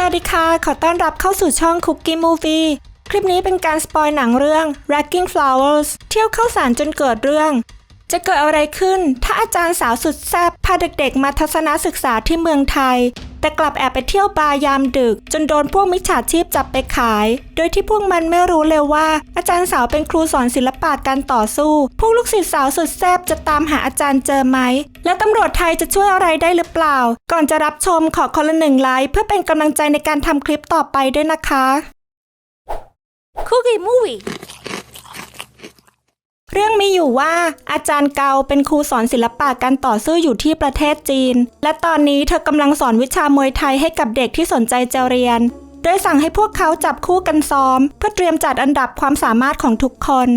สวัสดีค่ะ ขอต้อนรับเข้าสู่ช่อง Cookie Movie คลิปนี้เป็นการสปอยหนังเรื่อง Racking Flowers เที่ยวเข้าสารจนเกิดเรื่อง จะเกิดอะไรขึ้น ถ้าอาจารย์สาวสุดแซ่บพาเด็กๆ มาทัศนศึกษาที่เมืองไทย แต่กลับแอบไปเที่ยวบาร์ยามดึก จนโดนพวกมิจฉาชีพจับไปขาย โดยที่พวกมันไม่รู้เลยว่า อาจารย์สาวเป็นครูสอนศิลปะการต่อสู้ พวกลูกศิษย์สาวสุดแซ่บจะตามหาอาจารย์เจอไหม และตำรวจไทยจะช่วยอะไรได้หรือเปล่า ก่อนจะรับชมขอคนละหนึ่งไลค์เพื่อเป็นกำลังใจในการทำคลิปต่อไปด้วยนะคะ Cookie Movie เรื่องมีอยู่ว่าอาจารย์เกาเป็นครูสอนศิลปะการต่อสู้อยู่ที่ประเทศจีน และตอนนี้เธอกำลังสอนวิชามวยไทยให้กับเด็กที่สนใจจะเรียน โดยสั่งให้พวกเขาจับคู่กันซ้อม เพื่อเตรียมจัดอันดับความสามารถของทุกคน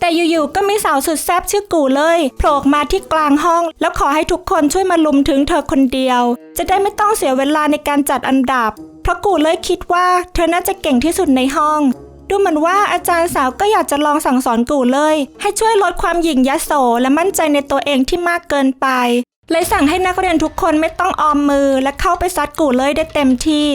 แต่อยู่ๆก็มีสาวสุดแซ่บชื่อกูเลยโผล่มาที่กลางห้อง แล้วขอให้ทุกคนช่วยมาลุมถึงเธอคนเดียว จะได้ไม่ต้องเสียเวลาในการจัดอันดับ เพราะกูเลยคิดว่า เธอน่าจะเก่งที่สุดในห้อง ดูเหมือนว่าอาจารย์สาวก็อยากจะลองสั่งสอนกูเลย ให้ช่วยลดความหยิ่งยโสและมั่นใจในตัวเองที่มากเกินไป เลยสั่งให้นักเรียนทุกคนไม่ต้องออมมือและเข้าไปซัดกูเลยได้เต็มที่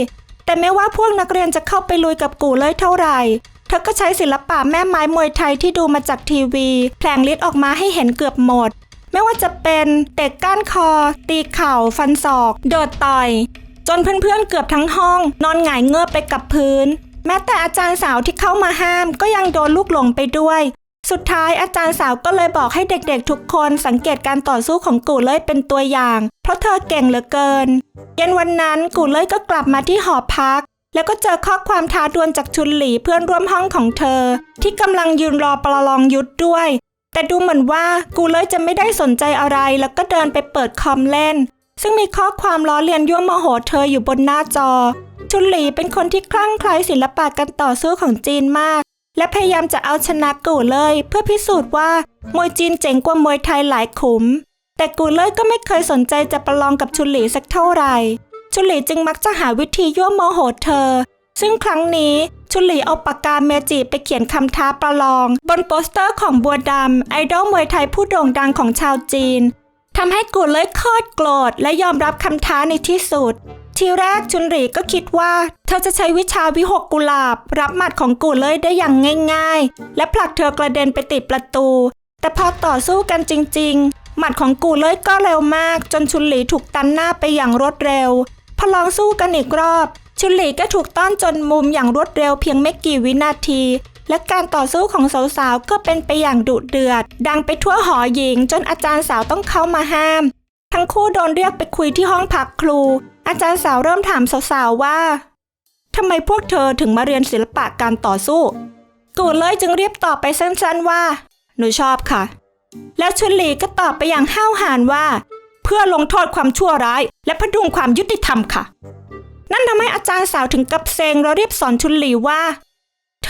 แต่ไม่ว่าพวกนักเรียนจะเข้าไปลุยกับกูเลยเท่าไหร่เธอก็ใช้ศิลปะแม่ไม้มวยไทยที่ดูมาจากทีวีแผลงฤทธิ์ออกมาให้เห็นเกือบหมด ไม่ว่าจะเป็นเตะก้านคอ ตีเข่า ฟันศอก โดดต่อย จนเพื่อนๆเกือบทั้งห้อง นอนหงายเงือบไปกับพื้น แม้แต่อาจารย์สาวที่เข้ามาห้ามก็ยังโดนลูกหลงไปด้วย สุดท้ายอาจารย์สาวก็เลยบอกให้เด็กๆทุกคนสังเกตการต่อสู้ของกูเล่ยเป็นตัวอย่าง เพราะเธอเก่งเหลือเกิน เย็นวันนั้นกูเล่ยก็กลับมาที่หอพัก แล้วก็เจอข้อความท้าดวลจากชุนหลีเพื่อนร่วมห้องของเธอ ที่กำลังยืนรอประลองยุทธด้วย แต่ดูเหมือนว่ากูเลยจะไม่ได้สนใจอะไรแล้วก็เดินไปเปิดคอมเล่น ซึ่งมีข้อความล้อเลียนยั่วโมโหเธออยู่บนหน้าจอ ชุนหลีเป็นคนที่คลั่งไคล้ศิลปะการต่อสู้ของจีนมาก และพยายามจะเอาชนะกูเลย เพื่อพิสูจน์ว่ามวยจีนเจ๋งกว่ามวยไทยหลายขุม แต่กูเลยก็ไม่เคยสนใจจะประลองกับชุนหลีสักเท่าไหร่ชุนหลีจึงมักจะหาวิธียั่วโมโหเธอ ซึ่งครั้งนี้ชุนหลีเอาปากกาเมจิไปเขียนคำท้าประลอง บนโปสเตอร์ของบัวดำไอดอลมวยไทยผู้โด่งดังของชาวจีน ทำให้กูเลยโคตรโกรธและยอมรับคำท้าในที่สุด ทีแรกชุนหลีก็คิดว่า เธอจะใช้วิชาวิหกกุหลาบ รับหมัดของกูเลยได้อย่างง่าย ๆ และผลักเธอกระเด็นไปติดประตู แต่พอต่อสู้กันจริง ๆ หมัดของกูเลยก็เร็วมาก จนชุนหลีถูกตันหน้าไปอย่างรวดเร็ว พอลองสู้กันอีกรอบ ชุนหลีก็ถูกต้อนจนมุมอย่างรวดเร็วเพียงไม่กี่วินาทีและการต่อสู้ของสาวๆ ก็เป็นไปอย่างดุเดือด ดังไปทั่วหอหญิง จนอาจารย์สาวต้องเข้ามาห้าม ทั้งคู่โดนเรียกไปคุยที่ห้องพักครู อาจารย์สาวเริ่มถามสาวๆว่าทำไมพวกเธอถึงมาเรียนศิลปะการต่อสู้กูเลยจึงเรียบตอบไปสั้นๆว่า หนูชอบค่ะ แล้วชุนหลีก็ตอบไปอย่างห้าวหาญว่า เพื่อลงโทษความชั่วร้าย และพดุงความยุติธรรมค่ะ นั่นทำให้อาจารย์สาวถึงกับเซงแล้วรียบสอนชุนหลีว่า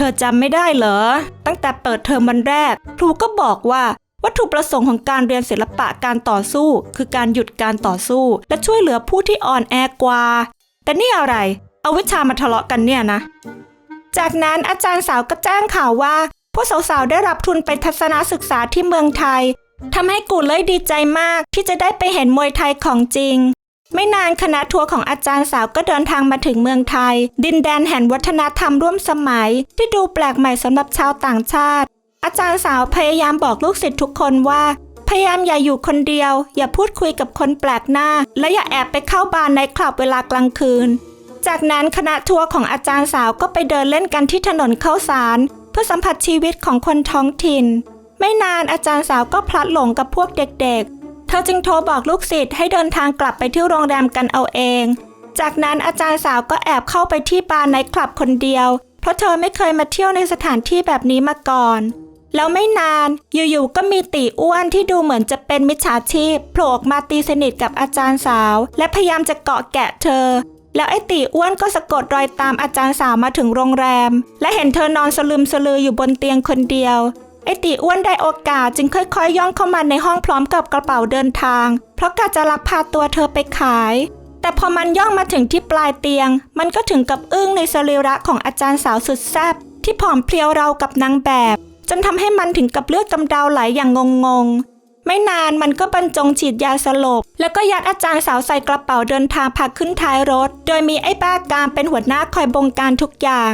ธอจำไม่ได้เหรอ ตั้งแต่เปิดเทอมวันแรก ครูก็บอกว่าวัตถุประสงค์ของการเรียนศิลปะการต่อสู้ คือการหยุดการต่อสู้ และช่วยเหลือผู้ที่อ่อนแอกว่า แต่นี่อะไร เอาวิชามาทะเลาะกันเนี่ยนะ จากนั้นอาจารย์สาวก็แจ้งข่าวว่าพวกสาวๆได้รับทุนไปทัศนศึกษาที่เมืองไทยทำให้กูเลยดีใจมากที่จะได้ไปเห็นมวยไทยของจริง ไม่นานคณะทัวร์ของอาจารย์สาวก็เดินทางมาถึงเมืองไทย ดินแดนแห่งวัฒนธรรมร่วมสมัย ที่ดูแปลกใหม่สำหรับชาวต่างชาติ อาจารย์สาวพยายามบอกลูกศิษย์ทุกคนว่า พยายามอย่าอยู่คนเดียว อย่าพูดคุยกับคนแปลกหน้า และอย่าแอบไปเข้าบาร์ในคลับเวลากลางคืน จากนั้นคณะทัวร์ของอาจารย์สาวก็ไปเดินเล่นกันที่ถนนเข้าสาร เพื่อสัมผัสชีวิตของคนท้องถิ่น ไม่นานอาจารย์สาวก็พลัดหลงกับพวกเด็กๆ ธอจึงโทรบอกลูกศิษย์ให้เดินทางกลับไปที่โรงแรมกันเอาเอง จากนั้นอาจารย์สาวก็แอบเข้าไปที่บาร์ในคลับคนเดียว เพราะเธอไม่เคยมาเที่ยวในสถานที่แบบนี้มาก่อน แล้วไม่นานอยู่ๆก็มีตีอ้วนที่ดูเหมือนจะเป็นมิจฉาชีพโผล่ออกมาตีสนิทกับอาจารย์สาว และพยายามจะเกาะแกะเธอ แล้วไอ้ตีอ้วนก็สะกดรอยตามอาจารย์สาวมาถึงโรงแรม และเห็นเธอนอนสลืมสลืออยู่บนเตียงคนเดียว ไอตีอ้วนได้โอกาสจึงค่อยๆย่องเข้ามาในห้องพร้อมกับกระเป๋าเดินทาง เพราะกะจะลักพาตัวเธอไปขาย แต่พอมันย่องมาถึงที่ปลายเตียง มันก็ถึงกับอึ้งในสรีระของอาจารย์สาวสุดแซ่บที่ผอมเพรียวเราวกับนางแบบ จนทำให้มันถึงกับเลือดกำเดาไหลอย่างงงๆ ไม่นานมันก็บรรจงฉีดยาสลบ แล้วก็ยัดอาจารย์สาวใส่กระเป๋าเดินทางพาขึ้นท้ายรถ โดยมีไอ้บ้ากามเป็นหัวหน้าคอยบงการทุกอย่าง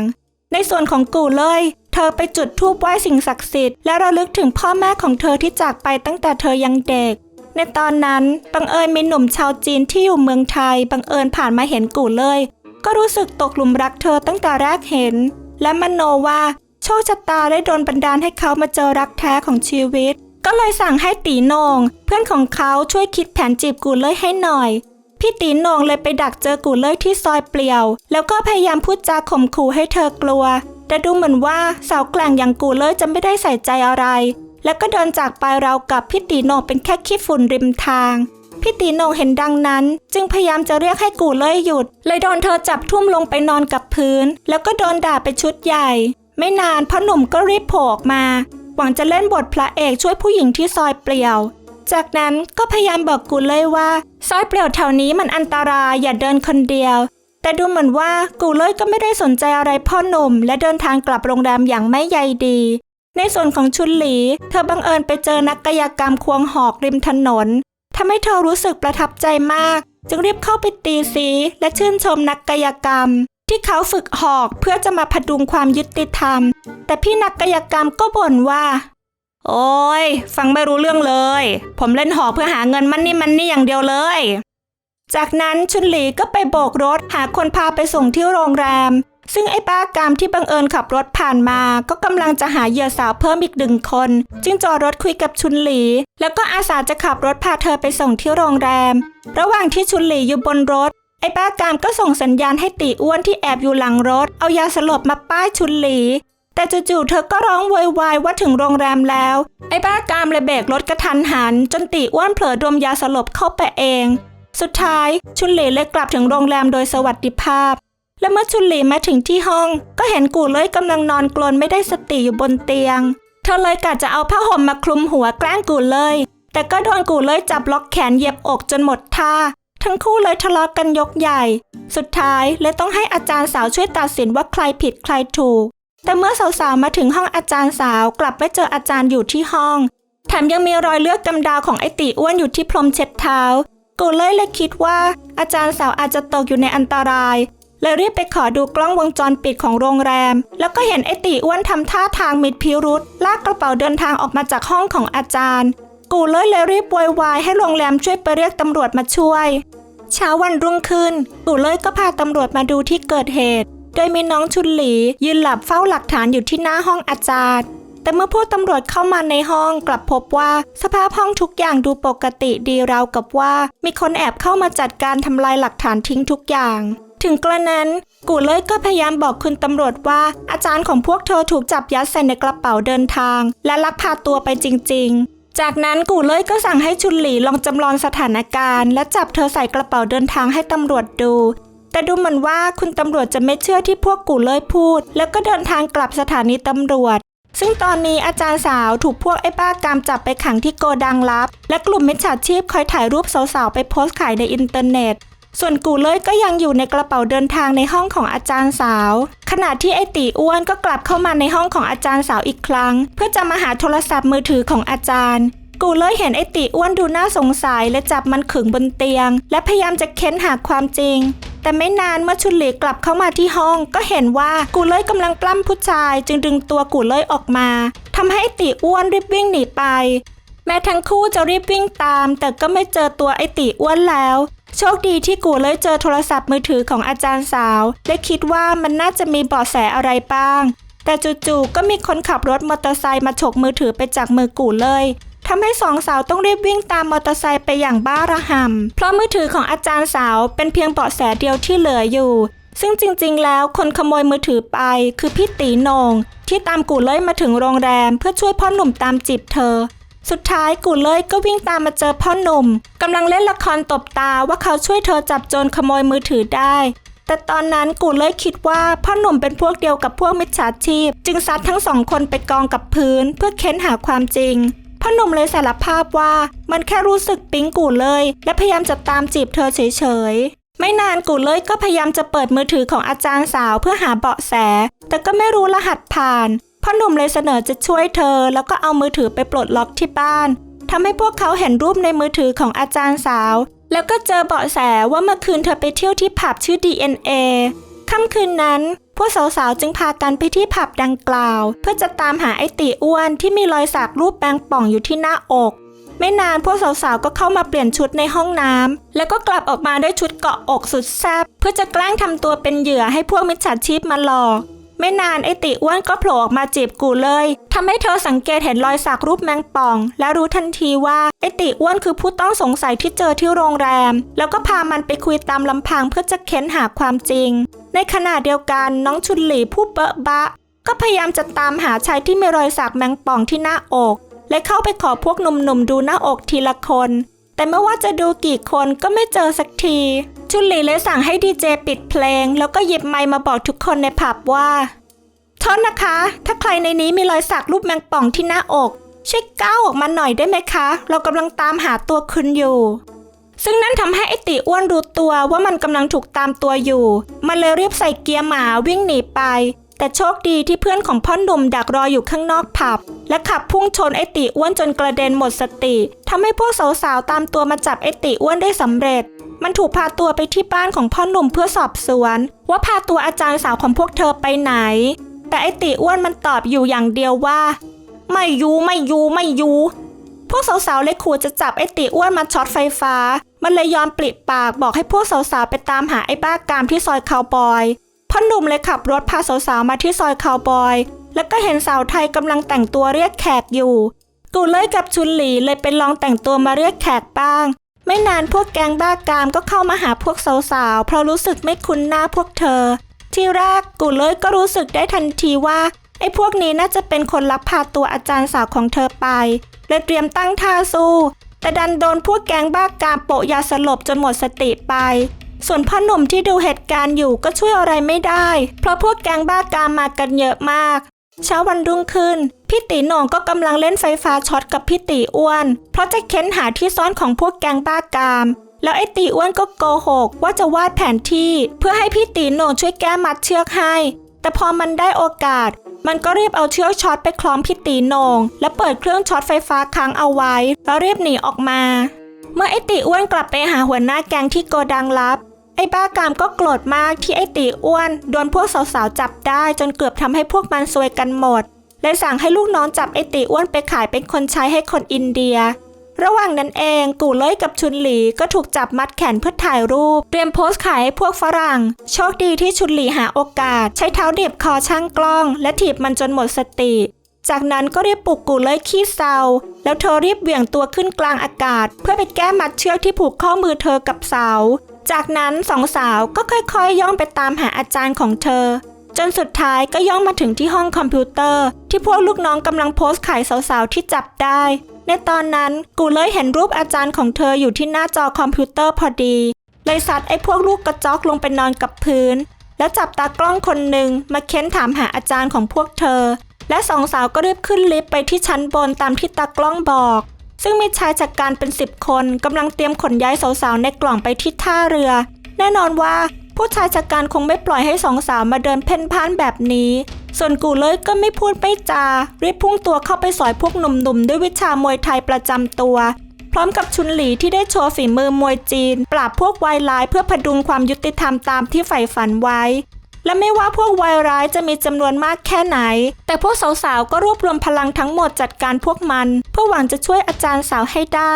ในส่วนของกูเลย ธอไปจุดธูปไหว้สิ่งศักดิ์สิทธิ์และระลึกถึงพ่อแม่ของเธอที่จากไปตั้งแต่เธอยังเด็ก ในตอนนั้นบังเอิญมีหนุ่มชาวจีนที่อยู่เมืองไทยบังเอิญผ่านมาเห็นกูเลย ก็รู้สึกตกหลุมรักเธอตั้งแต่แรกเห็น และมโนว่าโชคชะตาได้โดนบันดาลให้เขามาเจอรักแท้ของชีวิต ก็เลยสั่งให้ตีนง เพื่อนของเขาช่วยคิดแผนจีบกูเลยให้หน่อยพี่ตีนงเลยไปดักเจอกูเลยที่ซอยเปลี่ยว แล้วก็พยายามพูดจาข่มขู่ให้เธอกลัว แต่ดูเหมือนว่าสาวแกล่งอย่างกูเลยจะไม่ได้ใส่ใจอะไร แล้วก็เดินจากไปเรากับพี่ตีโหนงเป็นแค่ขี้ฝุ่นริมทางพี่ตีโหนงเห็นดังนั้น จึงพยายามจะเรียกให้กูเลยหยุด เลยโดนเธอจับทุ่มลงไปนอนกับพื้น แล้วก็โดนด่าไปชุดใหญ่ ไม่นานพ่อหนุ่มก็รีบโผล่ออกมา หวังจะเล่นบทพระเอกช่วยผู้หญิงที่ซอยเปลี่ยว จากนั้นก็พยายามบอกกูเลยว่า ซอยเปลี่ยวแถวนี้มันอันตรายอย่าเดินคนเดียว แต่ดูเหมือนว่ากูเลยก็ไม่ได้สนใจอะไรพ่อหนุ่ม และเดินทางกลับโรงแรมอย่างไม่ใยดี ในส่วนของชุนหลี เธอบังเอิญไปเจอนักกายกรรมควงหอกริมถนนทำให้เธอรู้สึกประทับใจมาก จึงรีบเข้าไปตีสีและชื่นชมนักกายกรรม ที่เขาฝึกหอกเพื่อจะมาพดุงความยุติธรรม แต่พี่นักกายกรรมก็บ่นว่า โอ้ยฟังไม่รู้เรื่องเลย ผมเล่นหอกเพื่อหาเงินมันนี่มันนี่อย่างเดียวเลย จากนั้นชุนหลีก็ไปโบกรถหาคนพาไปส่งที่โรงแรม ซึ่งไอ้ป้ากามที่บังเอิญขับรถผ่านมา ก็กำลังจะหาเหยื่อสาวเพิ่มอีกหนึ่งคน จึงจอดรถคุยกับชุนหลี แล้วก็อาสาจะขับรถพาเธอไปส่งที่โรงแรม ระหว่างที่ชุนหลีอยู่บนรถ ไอ้ป้ากามก็ส่งสัญญาณให้ตีอ้วนที่แอบอยู่หลังรถ เอายาสลบมาป้ายชุนหลี แต่จู่ๆเธอก็ร้องโวยวายว่าถึงโรงแรมแล้ว ไอ้บ้ากามเลยเบรกรถกระทันหัน จนตีอ้วนเผลอดมยาสลบเข้าไปเอง สุดท้ายชุนหลีเลยกลับถึงโรงแรมโดยสวัสดิภาพ และเมื่อชุนหลีมาถึงที่ห้อง ก็เห็นกูเล่ยกำลังนอนกลนไม่ได้สติอยู่บนเตียง เธอเลยกะจะเอาผ้าห่มมาคลุมหัวแกล้งกูเลย แต่ก็โดนกูเล่ยจับล็อกแขนเหยียบอกจนหมดท่า ทั้งคู่เลยทะเลาะกันยกใหญ่ สุดท้ายเลยต้องให้อาจารย์สาวช่วยตัดสินว่าใครผิดใครถูก แต่เมื่อสาวๆมาถึงห้องอาจารย์สาวกลับไม่เจออาจารย์อยู่ที่ห้อง แถมยังมีรอยเลือดกำดาวของไอติอ้วนอยู่ที่พรมเช็ดเท้า กูเลยเลยคิดว่า อาจารย์สาวอาจจะตกอยู่ในอันตรายเลยรีบไปขอดูกล้องวงจรปิดของโรงแรม แล้วก็เห็นไอติอ้วนทำท่าทางมิดพิรุษลากกระเป๋าเดินทางออกมาจากห้องของอาจารย์ กูเลยเลยรีบโวยวายให้โรงแรมช่วยไปเรียกตำรวจมาช่วย เช้าวันรุ่งขึ้น กูเลยก็พาตำรวจมาดูที่เกิดเหตุ โดยมีน้องชุนหลียืนหลับเฝ้าหลักฐานอยู่ที่หน้าห้องอาจารย์ แต่เมื่อผู้ตำรวจเข้ามาในห้องกลับพบว่า สภาพห้องทุกอย่างดูปกติดีราวกับว่า มีคนแอบเข้ามาจัดการทำลายหลักฐานทิ้งทุกอย่างถึงกระนั้น กูเลยก็พยายามบอกคุณตำรวจว่า อาจารย์ของพวกเธอถูกจับยัดใส่ในกระเป๋าเดินทาง และลักพาตัวไปจริง ๆ จากนั้นกูเลยก็สั่งให้ชุนหลีลองจำลองสถานการณ์ และจับเธอใส่กระเป๋าเดินทางให้ตำรวจดู แต่ดูเหมือนว่าคุณตำรวจจะไม่เชื่อที่พวกกูเลยพูด แล้วก็เดินทางกลับสถานีตำรวจ ซึ่งตอนนี้อาจารย์สาวถูกพวกไอ้บ้ากามจับไปขังที่โกดังลับ และกลุ่มมิจฉาชีพคอยถ่ายรูปสาวๆไปโพสต์ขายในอินเทอร์เน็ต ส่วนกูเลยก็ยังอยู่ในกระเป๋าเดินทางในห้องของอาจารย์สาว ขณะที่ไอตีอ้วนก็กลับเข้ามาในห้องของอาจารย์สาวอีกครั้ง เพื่อจะมาหาโทรศัพท์มือถือของอาจารย์กูเลยเห็นไอติอ้วนดูน่าสงสัยและจับมันขึงบนเตียง และพยายามจะเค้นหาความจริง แต่ไม่นานเมื่อชุนหลีกลับเข้ามาที่ห้อง ก็เห็นว่ากูเลยกำลังปล้ำผู้ชายจึงดึงตัวกูเลยออกมาทำให้ติอ้วนรีบวิ่งหนีไป แม้ทั้งคู่จะรีบวิ่งตาม แต่ก็ไม่เจอตัวไอติอ้วนแล้ว โชคดีที่กูเลยเจอโทรศัพท์มือถือของอาจารย์สาว และคิดว่ามันน่าจะมีเบาะแสอะไรบ้าง แต่จู่ๆก็มีคนขับรถมอเตอร์ไซค์มาฉกมือถือไปจากมือกูเลย ทำให้สองสาวต้องรีบวิ่งตามมอเตอร์ไซค์ไปอย่างบ้าระห่ำเพราะมือถือของอาจารย์สาวเป็นเพียงเบาะแสเดียวที่เหลืออยู่ ซึ่งจริงๆ แล้วคนขโมยมือถือไปคือพี่ตีนง ที่ตามกูเลยมาถึงโรงแรม เพื่อช่วยพ่อหนุ่มตามจีบเธอ สุดท้ายกูเลยก็วิ่งตามมาเจอพ่อหนุ่มกำลังเล่นละครตบตาว่าเขาช่วยเธอจับโจรขโมยมือถือได้แต่ตอนนั้นกูเลยคิดว่าพ่อหนุ่มเป็นพวกเดียวกับพวกมิจฉาชีพ จึงซัดทั้งสองคนไปกองกับพื้นเพื่อเค้นหาความจริง พ่อหนุ่มเลยสารภาพว่ามันแค่รู้สึกปิ๊งกูเลย และพยายามจะตามจีบเธอเฉยๆ ไม่นานกูเลยก็พยายามจะเปิดมือถือของอาจารย์สาวเพื่อหาเบาะแส แต่ก็ไม่รู้รหัสผ่านพ่อหนุ่มเลยเสนอจะช่วยเธอ แล้วก็เอามือถือไปปลดล็อกที่บ้านทำให้พวกเขาเห็นรูปในมือถือของอาจารย์สาว แล้วก็เจอเบาะแสว่าเมื่อคืนเธอไปเที่ยวที่ผับชื่อ DNA ค่ำคืนนั้น พวกสาวๆ จึงพากันไปที่ผับดังกล่าว เพื่อจะตามหาไอติอ้วนที่มีรอยสักรูปแปงป่องอยู่ที่หน้าอก ไม่นานพวกสาวๆ ก็เข้ามาเปลี่ยนชุดในห้องน้ำแล้วก็กลับออกมาด้วยชุดเกาะอกสุดแซ่บเพื่อจะแกล้งทำตัวเป็นเหยื่อให้พวกมิจฉาชีพมาหลอกไม่นานไอติอ้วนก็โผล่ออกมาจีบกูเลยทำให้เธอสังเกตเห็นรอยสักรูปแมงป่อง และรู้ทันทีว่าไอติอ้วนคือผู้ต้องสงสัยที่เจอที่โรงแรม แล้วก็พามันไปคุยตามลำพังเพื่อจะเค้นหาความจริง ในขณะเดียวกันน้องชุนหลีผู้เบอะบะ ก็พยายามจะตามหาชายที่มีรอยสักแมงป่องที่หน้าอก และเข้าไปขอพวกหนุ่มๆดูหน้าอกทีละคน แต่ไม่ว่าจะดูกี่คนก็ไม่เจอสักที ชุนหลีเลยสั่งให้ดีเจปิดเพลง แล้วก็หยิบไมค์มาบอกทุกคนในผับว่าโทษนะคะ ถ้าใครในนี้มีรอยสักรูปแมงป่องที่หน้าอกช่วยก้าวออกมาหน่อยได้ไหมคะ เรากำลังตามหาตัวคุณอยู่ ซึ่งนั่นทำให้ไอติอ้วนรู้ตัวว่ามันกำลังถูกตามตัวอยู่ มันเลยรีบใส่เกียร์หมาวิ่งหนีไป แต่โชคดีที่เพื่อนของพ่อหนุ่มดักรออยู่ข้างนอกผับ และขับพุ่งชนไอติอ้วนจนกระเด็นหมดสติทำให้พวกสาวๆตามตัวมาจับไอติอ้วนได้สำเร็จ มันถูกพาตัวไปที่บ้านของพ่อหนุ่มเพื่อสอบสวน ว่าพาตัวอาจารย์สาวของพวกเธอไปไหน แต่ไอติอ้วนมันตอบอยู่อย่างเดียวว่า ไม่ยูไม่ยูไม่ยู พวกสาวๆเลยขู่จะจับไอ้ติอ้วนมาช็อตไฟฟ้า มันเลยยอมปลิปากบอกให้พวกสาวๆไปตามหาไอ้บ้ากามที่ซอยคาวบอยพ่อหนุ่มเลยขับรถพาสาวๆมาที่ซอยคาวบอย แล้วก็เห็นสาวไทยกำลังแต่งตัวเรียกแขกอยู่ กูเลยกับชุนหลีเลยไปลองแต่งตัวมาเรียกแขกบ้าง ไม่นานพวกแกงบ้ากามก็เข้ามาหาพวกสาวๆเพราะรู้สึกไม่คุ้นหน้าพวกเธอ ที่แรกกูเลยก็รู้สึกได้ทันทีว่า ไอ้พวกนี้น่าจะเป็นคนลักพาตัวอาจารย์สาวของเธอไปเลยเตรียมตั้งท่าสู้ แต่ดันโดนพวกแก๊งบ้ากามโปะยาสลบจนหมดสติไป ส่วนพ่อหนุ่มที่ดูเหตุการณ์อยู่ก็ช่วยอะไรไม่ได้ เพราะพวกแก๊งบ้ากามมากันเยอะมาก เช้าวันรุ่งขึ้นพี่ตีโหน่งก็กำลังเล่นไฟฟ้าช็อตกับพี่ตีอ้วน เพราะจะเค้นหาที่ซ่อนของพวกแก๊งบ้ากามแล้วไอ้ตีอ้วนก็โกหกว่าจะวาดแผนที่ เพื่อให้พี่ตีโหน่งช่วยแก้มัดเชือกให้ แต่พอมันได้โอกาส มันก็รีบเอาเชือกช็อตไปคล้องพี่ตีนง และเปิดเครื่องช็อตไฟฟ้าค้างเอาไว้ แล้วรีบหนีออกมา เมื่อไอติอ้วนกลับไปหาหัวหน้าแก๊งที่โกดังลับ ไอ้บ้ากามก็โกรธมากที่ไอติอ้วนโดนพวกสาวๆจับได้จนเกือบทำให้พวกมันซวยกันหมดเลยสั่งให้ลูกน้องจับไอติอ้วนไปขายเป็นคนใช้ให้คนอินเดีย ระหว่างนั้นเองกูเล่ยกับชุนหลีก็ถูกจับมัดแขนเพื่อถ่ายรูป เตรียมโพสต์ขายให้พวกฝรั่ง โชคดีที่ชุนหลีหาโอกาส ใช้เท้าเดีบคอช่างกล้อง และถีบมันจนหมดสติ จากนั้นก็รีบปลุกกูเล่ยขี้เศร้าแล้วเธอรีบเหวี่ยงตัวขึ้นกลางอากาศ เพื่อไปแก้มัดเชือกที่ผูกข้อมือเธอกับเสาจากนั้นสองสาวก็ค่อยๆย่องไปตามหาอาจารย์ของเธอ จนสุดท้ายก็ย่องมาถึงที่ห้องคอมพิวเตอร์ ที่พวกลูกน้องกำลังโพสต์ขายสาวๆที่จับได้ ในตอนนั้นกูเลยเห็นรูปอาจารย์ของเธออยู่ที่หน้าจอคอมพิวเตอร์พอดี เลยซัดไอ้พวกลูกกระจอกลงไปนอนกับพื้น แล้วจับตากล้องคนหนึ่งมาเค้นถามหาอาจารย์ของพวกเธอ และสองสาวก็รีบขึ้นลิฟต์ไปที่ชั้นบนตามที่ตากล้องบอกซึ่งมีชายจัดการเป็นสิบคนกำลังเตรียมขนย้ายสาวๆในกล่องไปที่ท่าเรือ แน่นอนว่า ผู้ชายจัดการคงไม่ปล่อยให้สองสาวมาเดินเพ่นพ่านแบบนี้ ส่วนกูเลยก็ไม่พูดไม่จา รีบพุ่งตัวเข้าไปสอยพวกหนุ่มๆ ด้วยวิชามวยไทยประจำตัว พร้อมกับชุนหลีที่ได้โชว์ฝีมือมวยจีน ปราบพวกวายร้ายเพื่อพดุงความยุติธรรมตามที่ใฝ่ฝันไว้ และไม่ว่าพวกวายร้ายจะมีจำนวนมากแค่ไหน แต่พวกสาวๆก็รวบรวมพลังทั้งหมดจัดการพวกมัน เพื่อหวังจะช่วยอาจารย์สาวให้ได้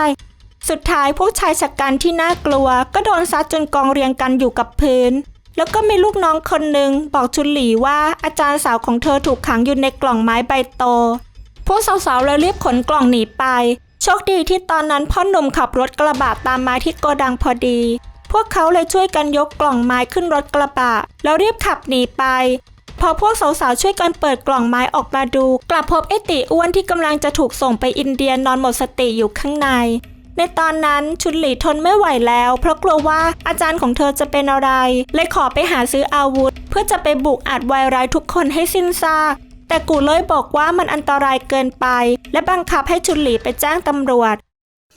สุดท้ายพวกชายชะกันที่น่ากลัว ก็โดนซัดจนกองเรียงกันอยู่กับพื้น แล้วก็มีลูกน้องคนหนึ่งบอกชุนหลีว่าอาจารย์สาวของเธอถูกขังอยู่ในกล่องไม้ใบโต พวกสาวๆเลยรีบขนกล่องหนีไป โชคดีที่ตอนนั้นพ่อหนุ่มขับรถกระบะตามมาที่โกดังพอดี พวกเขาเลยช่วยกันยกกล่องไม้ขึ้นรถกระบะแล้วรีบขับหนีไปพอพวกสาวๆช่วยกันเปิดกล่องไม้ออกมาดู กลับพบไอติอ้วนที่กำลังจะถูกส่งไปอินเดียนอนหมดสติอยู่ข้างใน ในตอนนั้นชุนหลีทนไม่ไหวแล้ว เพราะกลัวว่าอาจารย์ของเธอจะเป็นอะไร เลยขอไปหาซื้ออาวุธ เพื่อจะไปบุกอัดวายร้ายทุกคนให้สิ้นซากแต่กูเลยบอกว่ามันอันตรายเกินไป และบังคับให้ชุนหลีไปแจ้งตำรวจ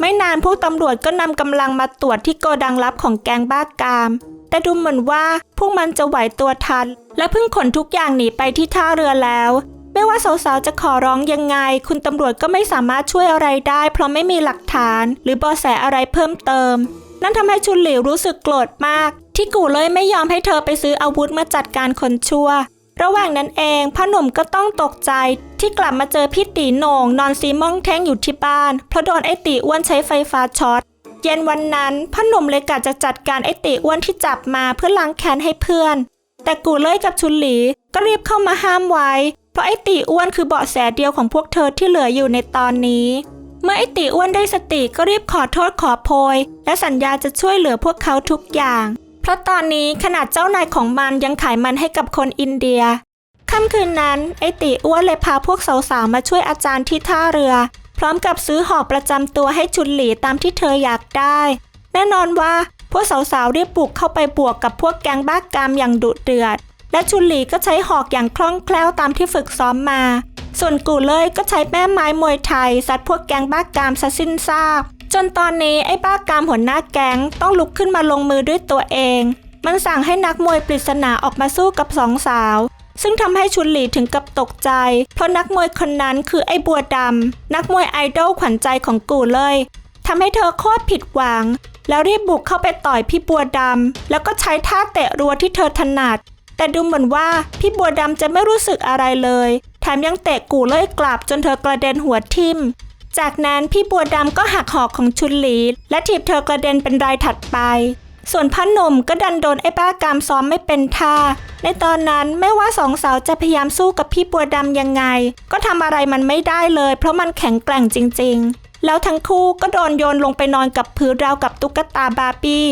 ไม่นานพวกตำรวจก็นำกำลังมาตรวจที่โกดังลับของแกงบ้ากาม แต่ดูเหมือนว่าพวกมันจะไหวตัวทัน และเพิ่งขนทุกอย่างหนีไปที่ท่าเรือแล้ว ว่าสาวๆจะขอร้องยังไง คุณตำรวจก็ไม่สามารถช่วยอะไรได้ เพราะไม่มีหลักฐาน หรือเบาะแสอะไรเพิ่มเติม นั่นทำให้ชุนหลิวรู้สึกโกรธมาก ที่กูเลยไม่ยอมให้เธอไปซื้ออาวุธมาจัดการคนชั่ว ระหว่างนั้นเองพ่อหนุ่มก็ต้องตกใจ ที่กลับมาเจอพี่ตีโหน่งนอนซีม่องแท่งอยู่ที่บ้าน เพราะโดนไอตีอ้วนใช้ไฟฟ้าช็อตเย็นวันนั้นพ่อหนุ่มเลยกะจะจัดการไอติอ้วนที่จับมาเพื่อล้างแค้นให้เพื่อน แต่กูเล่ยกับชุนหลีก็รีบเข้ามาห้ามไว้ เพราะไอติอ้วนคือเบาะแสเดียวของพวกเธอที่เหลืออยู่ในตอนนี้ เมื่อไอติอ้วนได้สติก็รีบขอโทษขอโพย และสัญญาจะช่วยเหลือพวกเขาทุกอย่าง เพราะตอนนี้ขนาดเจ้านายของมันยังขายมันให้กับคนอินเดียค่ำคืนนั้นไอติอ้วนเลยพาพวกสาวๆมาช่วยอาจารย์ที่ท่าเรือ พร้อมกับซื้อหอประจำตัวให้ชุนหลีตามที่เธออยากได้ แน่นอนว่าพวกสาวๆรีบบุกเข้าไปบวกกับพวกแก๊งบ้ากามอย่างดุเดือด และชุนหลีก็ใช้หอกอย่างคล่องแคล่วตามที่ฝึกซ้อมมา ส่วนกูเลยก็ใช้แม่ไม้มวยไทยซัดพวกแก๊งบ้ากามซะสิ้นซากจนตอนนี้ไอ้บ้ากามหัวหน้าแก๊งต้องลุกขึ้นมาลงมือด้วยตัวเอง มันสั่งให้นักมวยปริศนาออกมาสู้กับสองสาวซึ่งทำให้ชุนหลีถึงกับตกใจ เพราะนักมวยคนนั้นคือไอ้บัวดำนักมวยไอดอลขวัญใจของกูเลยทำให้เธอโคตรผิดหวัง แล้วรีบบุกเข้าไปต่อยพี่บัวดำแล้วก็ใช้ท่าเตะรัวที่เธอถนัด แต่ดูเหมือนว่าพี่บัวดำจะไม่รู้สึกอะไรเลย แถมยังเตะกูเลยกลับจนเธอกระเด็นหัวทิ่ม จากนั้นพี่บัวดำก็หักหอกของชุนหลี และถีบเธอกระเด็นเป็นรายถัดไป ส่วนพ่อหนุ่มก็ดันโดนไอ้บ้ากามซ้อมไม่เป็นท่า ในตอนนั้นไม่ว่าสองสาวจะพยายามสู้กับพี่บัวดำยังไง ก็ทำอะไรมันไม่ได้เลย เพราะมันแข็งแกร่งจริง ๆ แล้วทั้งคู่ก็โดนโยนลงไปนอนกับพื้นราวกับตุ๊กตาบาร์บี้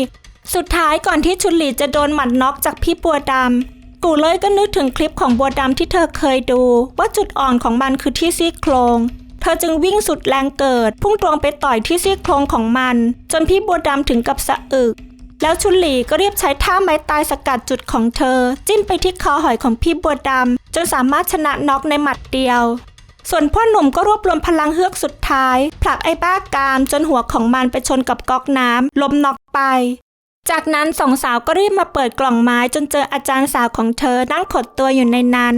สุดท้ายก่อนที่ชุนหลีจะโดนหมัดน็อกจากพี่บัวดำกูเลยก็นึกถึงคลิปของบัวดำที่เธอเคยดู ว่าจุดอ่อนของมันคือที่ซี่โครง เธอจึงวิ่งสุดแรงเกิด พุ่งตรงไปต่อยที่ซี่โครงของมัน จนพี่บัวดำถึงกับสะอึก แล้วชุนหลีก็เรียบใช้ท่าไม้ตายสกัดจุดของเธอ จิ้มไปที่คอหอยของพี่บัวดำจนสามารถชนะน็อกในหมัดเดียวส่วนพ่อหนุ่มก็รวบรวมพลังเฮือกสุดท้าย ผลักไอ้บ้ากามจนหัวของมันไปชนกับก๊อกน้ำล้มน็อกไป จากนั้นสองสาวก็รีบมาเปิดกล่องไม้จนเจออาจารย์สาวของเธอนั่งขดตัวอยู่ในนั้น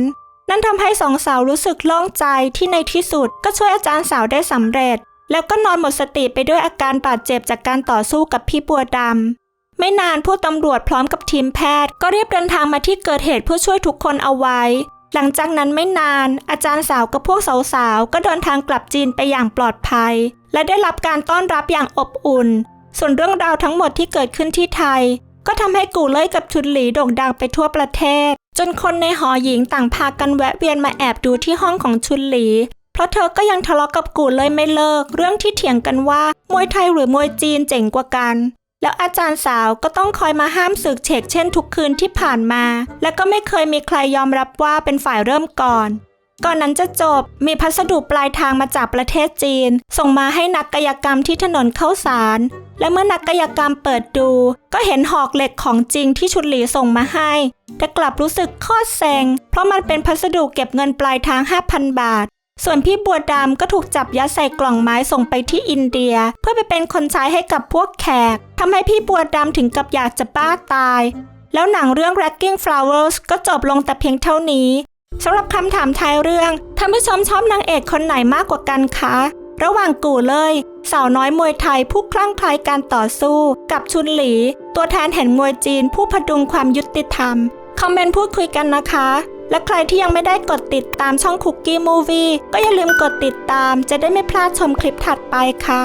นั่นทำให้สองสาวรู้สึกโล่งใจที่ในที่สุดก็ช่วยอาจารย์สาวได้สำเร็จ แล้วก็นอนหมดสติไปด้วยอาการบาดเจ็บจากการต่อสู้กับพี่บัวดำไม่นานผู้ตำรวจพร้อมกับทีมแพทย์ ก็รีบเดินทางมาที่เกิดเหตุเพื่อช่วยทุกคนเอาไว้ หลังจากนั้นไม่นาน อาจารย์สาวกับพวกสาวๆก็เดินทางกลับจีนไปอย่างปลอดภัย และได้รับการต้อนรับอย่างอบอุ่น ส่วนเรื่องราวทั้งหมดที่เกิดขึ้นที่ไทย ก็ทำให้กูเล่ยกับชุนหลีโด่งดังไปทั่วประเทศ จนคนในหอหญิงต่างพากันแวะเวียนมาแอบดูที่ห้องของชุนหลี เพราะเธอก็ยังทะเลาะกับกูเลยไม่เลิก เรื่องที่เถียงกันว่ามวยไทยหรือมวยจีนเจ๋งกว่ากัน แล้วอาจารย์สาวก็ต้องคอยมาห้ามศึกเฉกเช่นทุกคืนที่ผ่านมา และก็ไม่เคยมีใครยอมรับว่าเป็นฝ่ายเริ่มก่อน ก่อนนั้นจะจบมีพัสดุปลายทางมาจากประเทศจีน ส่งมาให้นักกายกรรมที่ถนนเข้าสาร และเมื่อนักกายกรรมเปิดดู ก็เห็นหอกเหล็กของจริงที่ชุนหลีส่งมาให้ แต่กลับรู้สึกโคตรเซ็งเพราะมันเป็นพัสดุเก็บเงินปลายทาง 5,000 บาท ส่วนพี่บัวดำก็ถูกจับยัดใส่กล่องไม้ส่งไปที่อินเดีย เพื่อไปเป็นคนใช้ให้กับพวกแขกทำให้พี่บัวดำถึงกับอยากจะบ้าตายแล้วหนังเรื่อง Racking Flowers ก็จบลงแต่เพียงเท่านี้ สำหรับคำถามท้ายเรื่องท่านผู้ชมชอบนางเอกคนไหนมากกว่ากันคะ ระหว่างกู่เลย สาวน้อยมวยไทยผู้คลั่งไคล้การต่อสู้ กับชุนหลี ตัวแทนแห่งมวยจีนผู้พดุงความยุติธรรม คอมเมนต์พูดคุยกันนะคะ และใครที่ยังไม่ได้กดติดตามช่องคุกกี้มูวี่ก็อย่าลืมกดติดตามจะได้ไม่พลาดชมคลิปถัดไปค่ะ